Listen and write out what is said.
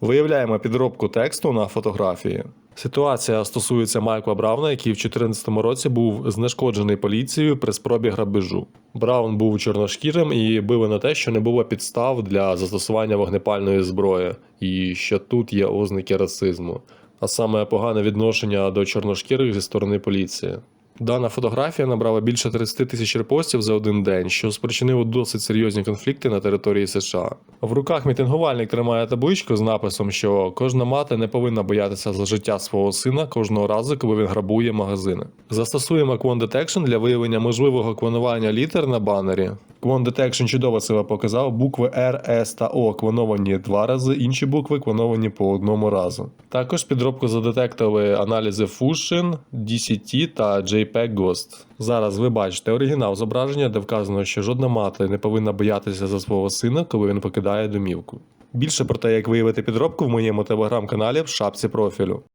Виявляємо підробку тексту на фотографії. Ситуація стосується Майкла Брауна, який в 2014 році був знешкоджений поліцією при спробі грабежу. Браун був чорношкірим і били на те, що не було підстав для застосування вогнепальної зброї, і що тут є ознаки расизму, а саме погане відношення до чорношкірих зі сторони поліції. Дана фотографія набрала більше 30 тисяч репостів за один день, що спричинило досить серйозні конфлікти на території США. В руках мітингувальник тримає табличку з написом, що кожна мати не повинна боятися за життя свого сина кожного разу, коли він грабує магазини. Застосуємо Quant Detection для виявлення можливого клонування літер на банері. Quant Detection чудово себе показав. Букви R, S та O клоновані два рази, інші букви клоновані по одному разу. Також підробку задетектили аналізи Fusion, DCT та JPEG Ghost. Зараз ви бачите оригінал зображення, де вказано, що жодна мати не повинна боятися за свого сина, коли він покидає домівку. Більше про те, як виявити підробку в моєму телеграм-каналі в шапці профілю.